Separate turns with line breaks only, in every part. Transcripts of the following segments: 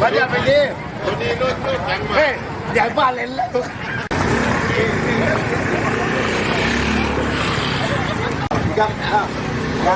มาจากไปดิตัวนี้รุ่รุ่แข็งมาใหญ่บ้านเล่นแล้
วยังอะไป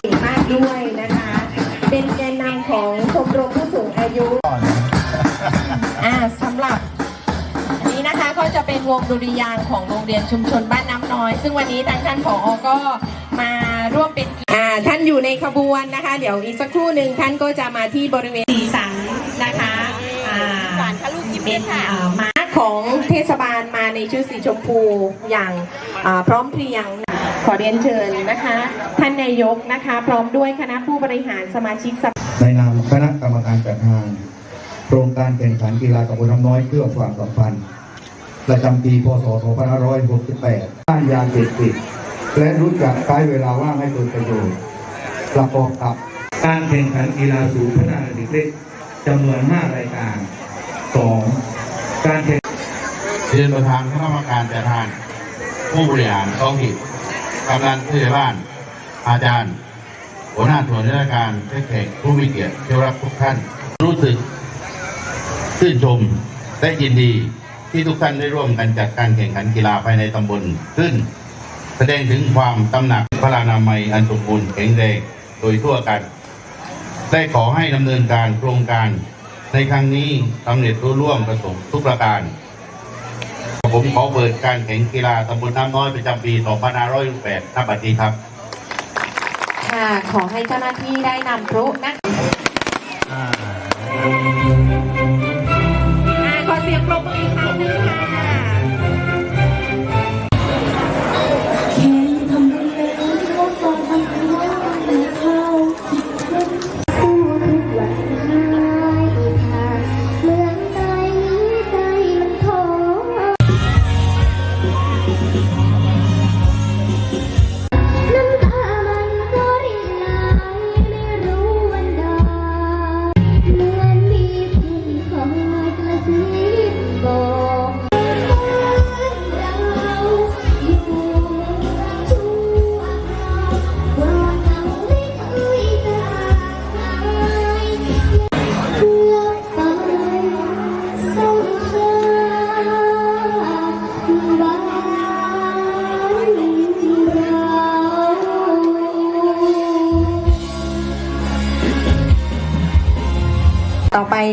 เก่งมากด้วยนะคะ เป็นแกนนำของชมรมผู้สูงอายุอ่าสำหรับอันนี้นะคะก็จะเป็นวงดุริยางของโรงเรียนชุมชนบ้านน้ำน้อย ซึ่งวันนี้ทางท่านผอก็มาร่วมเป็นอ่าท่านอยู่ในขบวนนะคะ เดี๋ยวอีกสักครู่หนึ่งท่านก็จะมาที่บริเวณสีสันนะคะอ่าเป็นอ่าม้าของเทศบาลมาในชุดสีชมพูอย่างอาพร้อมเพรียง ขอเรียนเชิญนะคะ ท่านนายกนะคะ พร้อมด้วยคณะผู้บริหารสมาชิกสภา
ในนามคณะกรรมการจัดงานโครงการแข่งขันกีฬาตำบลน้ำน้อยเพื่อความสัมพันธ์ประจำปีพศ 2568ต้านยาเสพติดและรู้จักใช้เวลาว่างให้เกิดประโยชน์ประกอบกับการแข่งขันกีฬาสูงพัฒนาเด็กเล็กจำนวน 5 รายการ 2. การแข่ง
เรียนประธานคณะกรรมการจัดทานผู้บริหารท้องถิ่น กำนันผู้ใหญ่บ้าน อาจารย์ หัวหน้าส่วนราชการแขกผู้มีเกียรติที่รักทุกท่าน รู้สึกชื่นชมและยินดีที่ทุกท่านได้ร่วมกันจัดการแข่งขันกีฬาภายในตำบลขึ้น แสดงถึงความตำหนักพระรานามัยอันสมบูรณ์แข็งแรงโดยทั่วกัน ได้ขอให้ดำเนินการโครงการในครั้งนี้สำเร็จรุ่ร่วงประสบทุกประการ ผมขอเปิดการแข่งกีฬาตำบลน้ำน้อยประจำปี2568ครับบัดนี้ครับ
ค่ะ ขอให้เจ้าหน้าที่ได้นำพลุนะคะ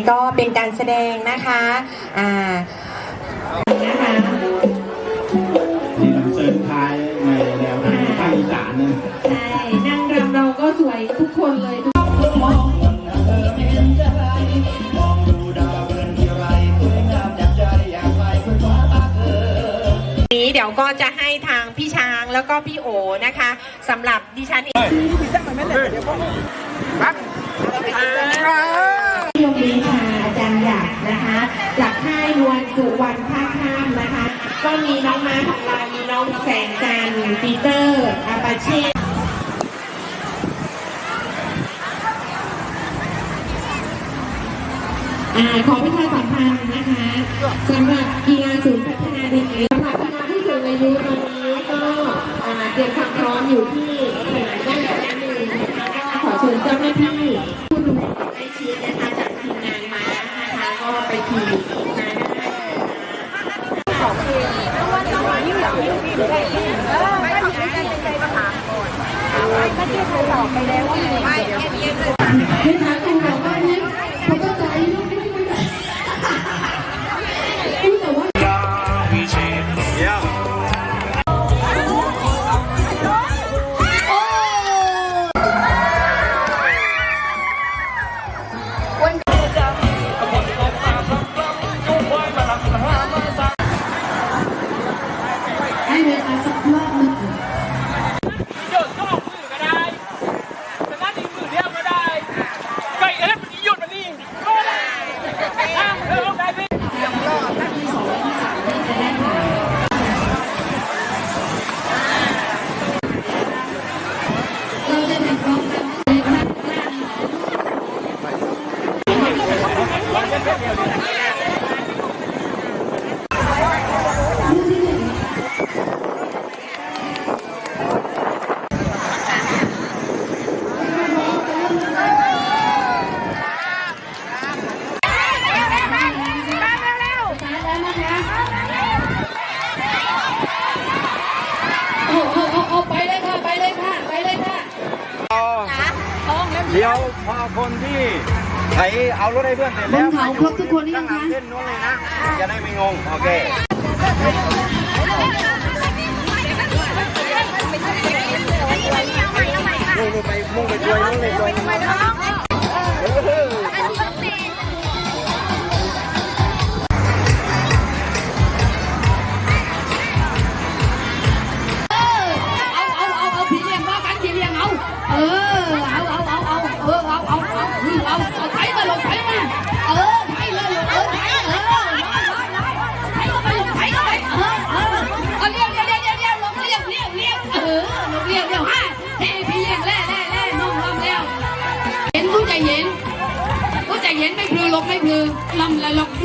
ก็
เป็น
การแสดงนะคะอ่านะคะ
ที่นำเสริมท้ายในแนวทางภาคอีสานนะ
ใช่นางรำเราก็สวยทุกคนเลยนี้เดี๋ยวก็จะให้ทางพี่ช้างแล้วก็พี่โอนะคะสำหรับดิฉันเอง ก็มีน้องม้าของเรามีน้องแสงจันทร์ปีเตอร์อาปาเช่าขอประชาสัมพันธ์นะคะสำหรับกีฬาศูนย์พัฒนาเด็กเล็ก บอกไป
แล้วว่า
ไม่ไม่เย็
นเล
ย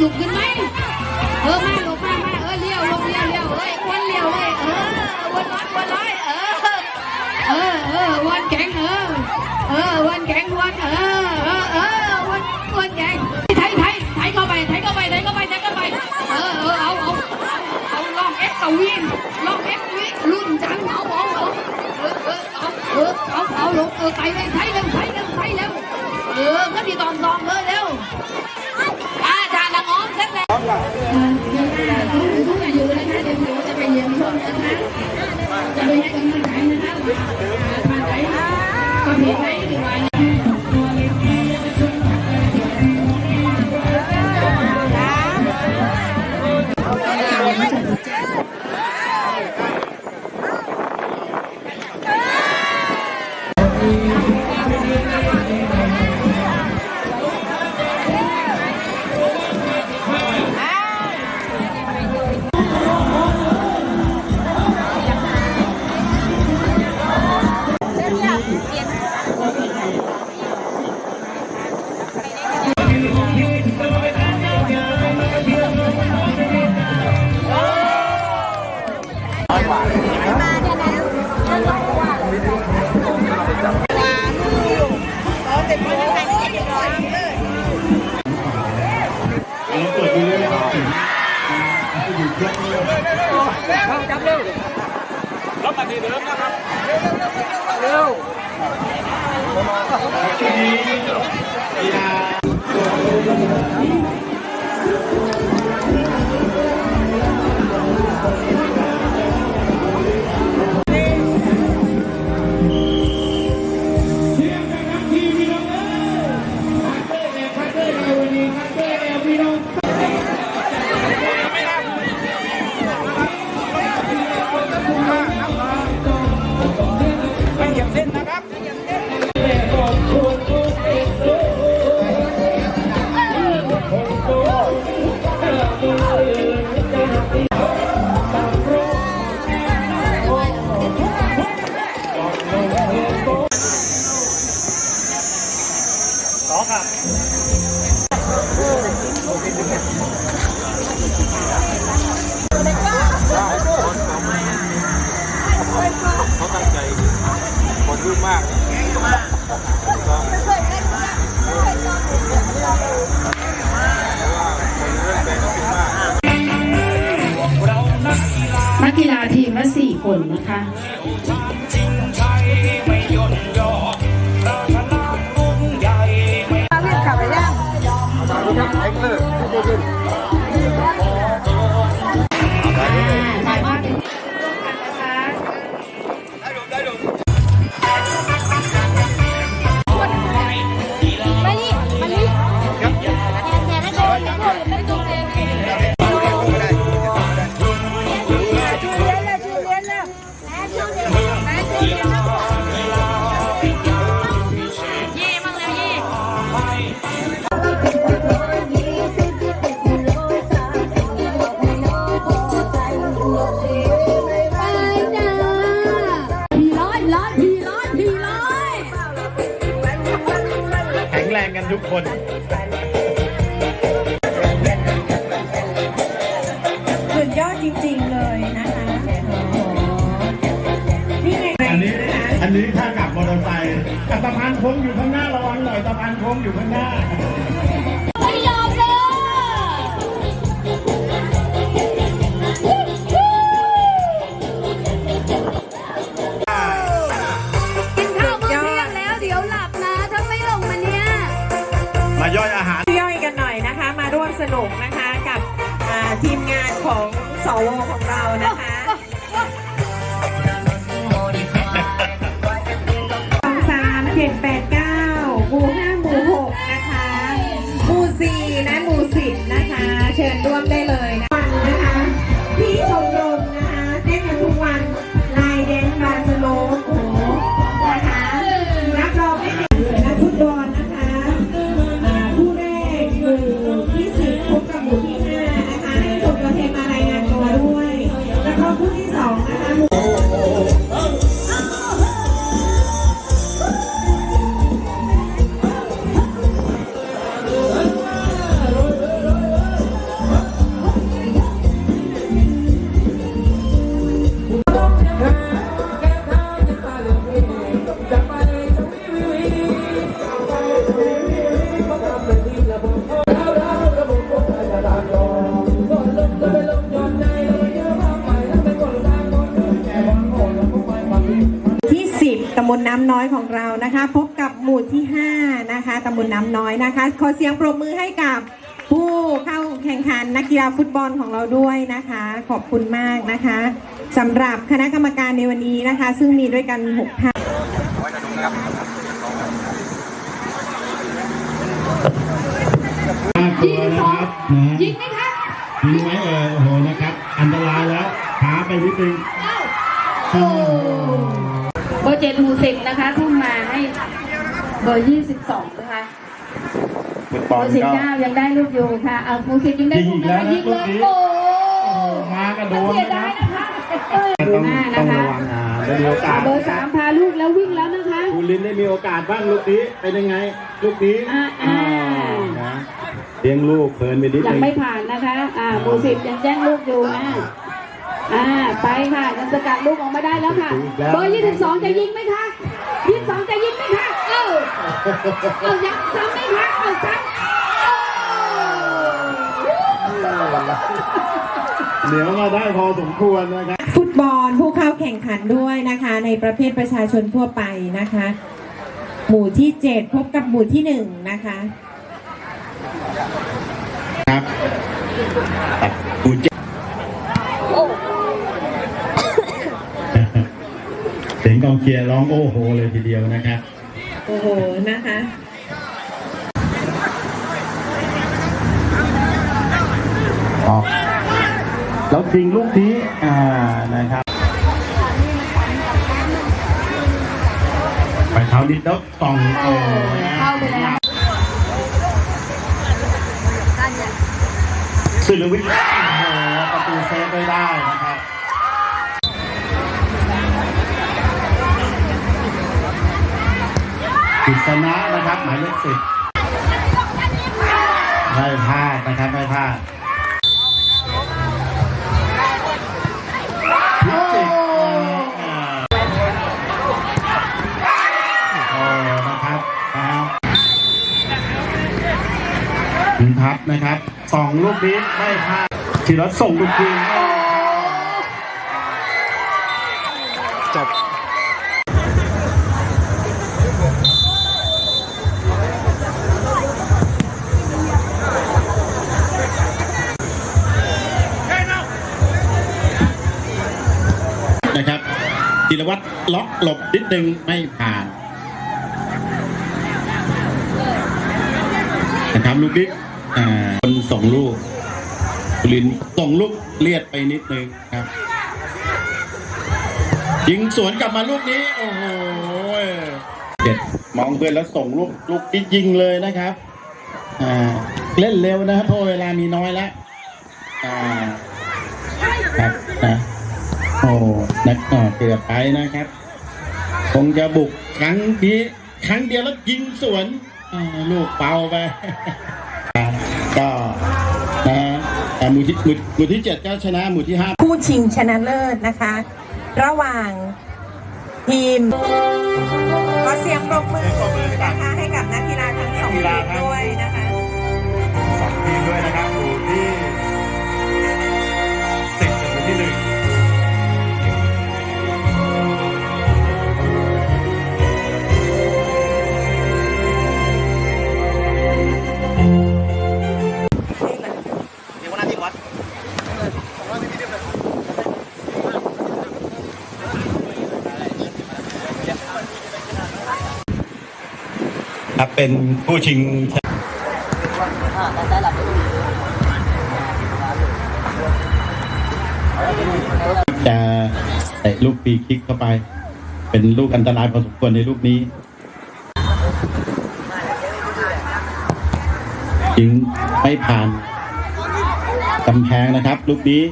ลุม
กันไหมเออมาหลุมมามาเออเลี้ยวลงเลี้ยวเลี้ยวเอ้ยวนเลี้ยวเอ้ยเออวนร้อยวนร้อยเออเออเออวนแข็งเออเออวนแข็งวนเออเออเออวนวนแข็งไทยไทยไทยเข้าไปไทยเข้าไปไทยเข้าไปไทยเข้าไปเออเออเอาเอาเอาลองเอ็กซ์เอาวินลองเอ็กซ์วิ่งรุ่นจังเอาเอาเอาเออเออเอาเออเอาเอาลงเออไปเลยไทยเลย 네. พึ่มากนักกีฬาทีมละสี่คนนะคะ
คน
สุดยอดจริงๆเลยนะคะโอ้โหนี่ไง
อันนี้ อันนี้ถ้ากับมอเตอร์ไซค์อะสะพานโค้งอยู่ข้างหน้าระวังหน่อยสะพานโค้งอยู่ข้างหน้า
สว น้ำน้อยของเรานะคะ พบกับหมู่ที่ 5 นะคะตำบลน้ำน้อยนะคะ ขอเสียงปรบมือให้กับผู้เข้าแข่งขันนักกีฬาฟุตบอลของเราด้วยนะคะ ขอบคุณมากนะคะสำหรับคณะกรรมการในวันนี้นะคะ ซึ่งมีด้วยกัน6ท่าน
น่ากลัวนะครับนะยิงไหมครับยิงไหมเออโอ้โหนะครับ อันตรายแล้วขาไปนิดนึงโอ้ โห
เบอร์เจ็ดหมู่สิบนะคะทุ่มมาให้เบอร์ยี่สิบสองนะคะ
ฟุตบ
เบ
อ
อ
ล
ร์สิบ
ก็
เก้ายังได้ลูกอยู่ค่ะเอาหมู่สิบยังได้
ยิง
ลู
อี
ก
ก
นะ
แล้ว
คะ
นะ
ยิง
ลูก
เลย
นี้
โอ้
โอ้โหมากระโดน
เสีย
นะ
ดายนะคะเออ
ต้อง
ดูหน้านะ
ต้อง
คะ
ระวังอ่าได้มีโอกาส
เบอร์สามพาลูกแล้ววิ่งแล้วนะคะ
คุณลินได้มีโอกาสบ้างลูกนี้เป็นยังไงลูกนี้
อ่าอ่า
นะเลี้ยงลูกเพลินไปนิด
ยัง
นึง
ไม่ผ่านนะคะ อ่าหมู่สิบยังแจ้งลูกอยู่อ่า อ่าไปค่ะจะสกัดลูกออกมาได้แล้วค่ะเบอร์องจะยิงไหมคะยี่สิบสองจะยิงไหมคะเออเอายักซ้ำไหมคะเอาซ้ำ
เหนียวมาได้พอสมควรนะครับ
ฟุตบอลผู้เข้าแข่งขันด้วยนะคะ ในประเภทประชาชนทั่วไปนะคะ หมู่ที่เจ็ดพบกับหมู่ที่หนึ่งนะคะ
ครับหมู่7 กองเชียร์ร้องโอ้โหเลยทีเดียวนะครับ
โอ้โหนะคะ
ออกแล้วทิ้งลูกนี้อ่านะครับ ไปเท้านิดแล้วตองโอ้นะ
เข้าไปแล้ว
สุรวิทย์โอ้โหประตูเซฟไม่ได้นะครับ กิษณะนะครับ หมายเลขสิบไม่พลาดนะครับไม่พลาดพิจิตรโอ้นะครับครับนะครับสองลูกนี้ไม่พลาดทีรถส่งลูกทีม
จบ
วัตรล็อกหลบนิดนึงไม่ผ่านนะครับลูกบิ๊กอ่าคนส่งลูกบุรินส่งลูกเลียดไปนิดนึงครับยิงสวนกลับมาลูกนี้ โอ้โหเด็ดมองเพื่อนแล้วส่งลูกลูกนี้ยิงเลยนะครับอ่าเล่นเร็วนะครับเพราะเวลามีน้อยแล้วอ่า โอ้นักต่อเกือบไปนะครับ คงจะบุกครั้งนี้ครั้งเดียวแล้วยิงสวนอ่าลูกเป่าไปก็นะอ่าหมู่ที่หมู่หมู่ที่เจ็ดก็ชนะหมู่ที่ห้า
คู่ชิงชนะเลิศนะคะ ระหว่างทีมขอเสียงปรบมือนะคะให้กับนักกีฬาทั้งสองทีมด้วยนะคะ
ครับเป็นผู้ชิงจะเตะลูกฟรีคิกเข้าไป เป็นลูกอันตรายพอสมควรในลูกนี้ยิงไม่ผ่านกำแพงนะครับ ลูกนี้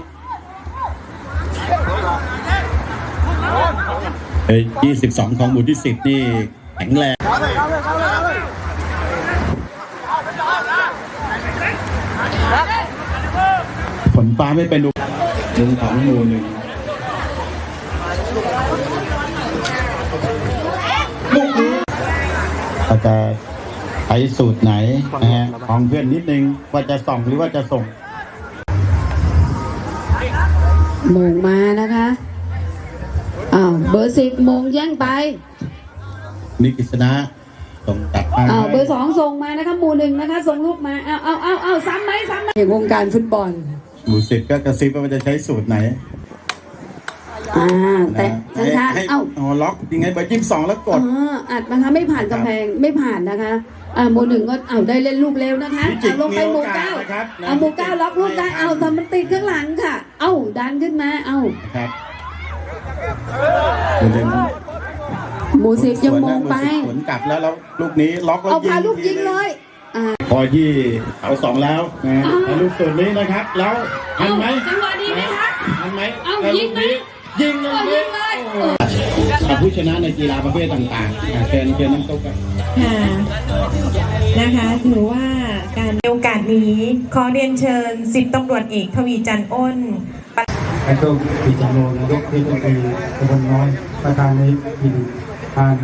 เอ้ย22 ของหมู่ที่ 10 นี่แข็งแรง ฟ้าไม่เป็นลูกลุงของหมู่หนึ่งลูกนี้เราจะใช้สูตรไหนนะฮะของเพื่อนนิดนึงว่าจะส่องหรือว่าจะส่ง
โมงมานะคะอ้าวเบอร์สิบโมงแย่งไป
นิกิษณะส่งกลับมา
อ้าวเบอร์สองส่งมานะคะหมู่หนึ่งนะคะ ส่งลูกมาอ้าวอ้าวอ้าวอ้าวซ้ำไหมซ้ำไหมในวงการฟุตบอล
หมู่สิบก็กระซิบว่ามันจะใช้สูตรไหน
อ่าแต่
นะ
ช้า
ให้
ๆเอ้า
อ๋อล็อกยังไงเบอร์ยี่สิบสองแล้วกด
อ๋ออัดนะคะไม่ผ่านกำแพงไม่ผ่านนะคะอ่าหมู่หนึ่งก็เอาได้เล่นลูกเร็วนะคะ
พิจิตร
เอาลงไปหมู่เก้า
มีโอกาสนะครับ
เอาหมู่เก้าล็อกลูกได้
ไม่ทัน
เอาแต่มันติดข้างหลังค่ะ เอาดันขึ้นมาเอา
นะครับหมู่หนึ่ง
หมู่สิบยังโมงไป
สวนกลับแล้วแล้วลูกนี้ล็อกแล้ว
เอา
ยิง
พาลูกยิง
ทีนึ
เลยอ่า
พอที่เอาสองแล้วนะ
อ้าว
แล้วลูกส่วนนี้นะครับ แล้วทันไหม
จังหวะดีไหมคะ
ทันไหม
เอา
แล้ว
ยิ
ลู
ง
ก
ไหม
นี้ยิงเลย
เอายิงเลย
โอ้โหอะผู้ชนะในกีฬาประเภทต่างๆอะเชิญเชิญน้ำตุ๊กครับ
ค่ะนะคะถือว่าการในโอกาสนี้ขอเรียนเชิญสิบตำรวจเอกทวีจันทร์อ้น
และก็ปิจโนนายกเทศมนตรีตำบลน้อย ประธานในพิธีการ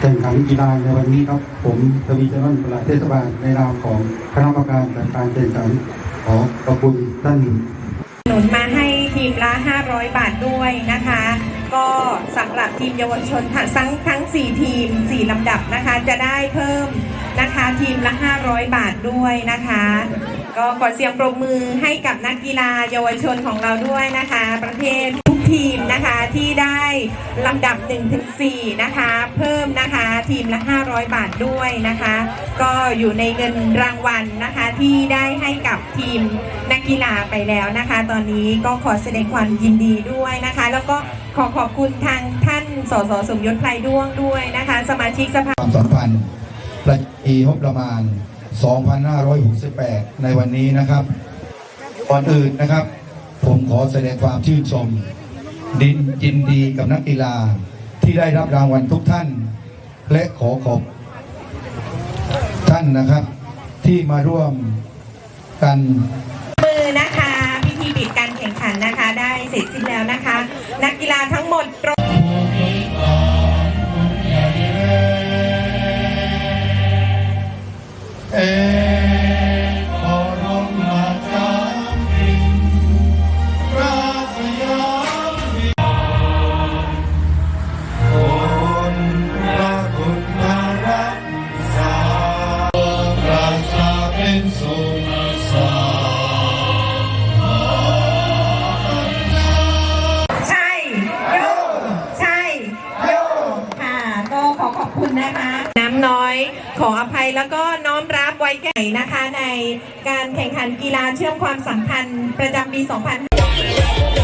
แข่งขันกีฬาในวันนี้ครับ ผมทวีจันทร์ปลัดเทศบาลในนามของคณะกรรมการจัดการแข่งขันขอขอบคุณท่าน
หนุนมาให้ทีมละ 500 บาทด้วยนะคะ ก็สำหรับทีมเยาวชนทั้งทั้ง 4 ทีม 4ลำดับนะคะ จะได้เพิ่มนะคะทีมละ 500 บาทด้วยนะคะ ก็ขอเสียงปรบมือให้กับนักกีฬาเยาวชนของเราด้วยนะคะ ประเททุก ทีมนะคะที่ได้ลำดับ 1-4 นะคะ เพิ่มนะคะทีมละ 500 บาทด้วยนะคะ ก็อยู่ในเงินรางวัลนะคะที่ได้ให้กับทีมนักกีฬาไปแล้วนะคะ ตอนนี้ก็ขอแสดงความยินดีด้วยนะคะ แล้วก็ขอขอบคุณทางท่านสสสมยศไพรด้วงด้วยนะคะ สมาชิกสภา
ความสัมพันธ์ประจีงบประมาณ 2568 ในวันนี้นะครับก่อนอื่นนะครับ ผมขอแสดงความชื่นชม ดินยินดีกับนักกีฬาที่ได้รับรางวัลทุกท่าน และขอขอบท่านนะครับ ที่มาร่วมกัน
มือนะคะ พิธีปิดการแข่งขันนะคะ ได้เสร็จสิ้นแล้วนะคะ นักกีฬาทั้งหมด
ไว้แก่นะคะในการแข่งขันกีฬาเชื่อมความสัมพันธ์ประจำปี2000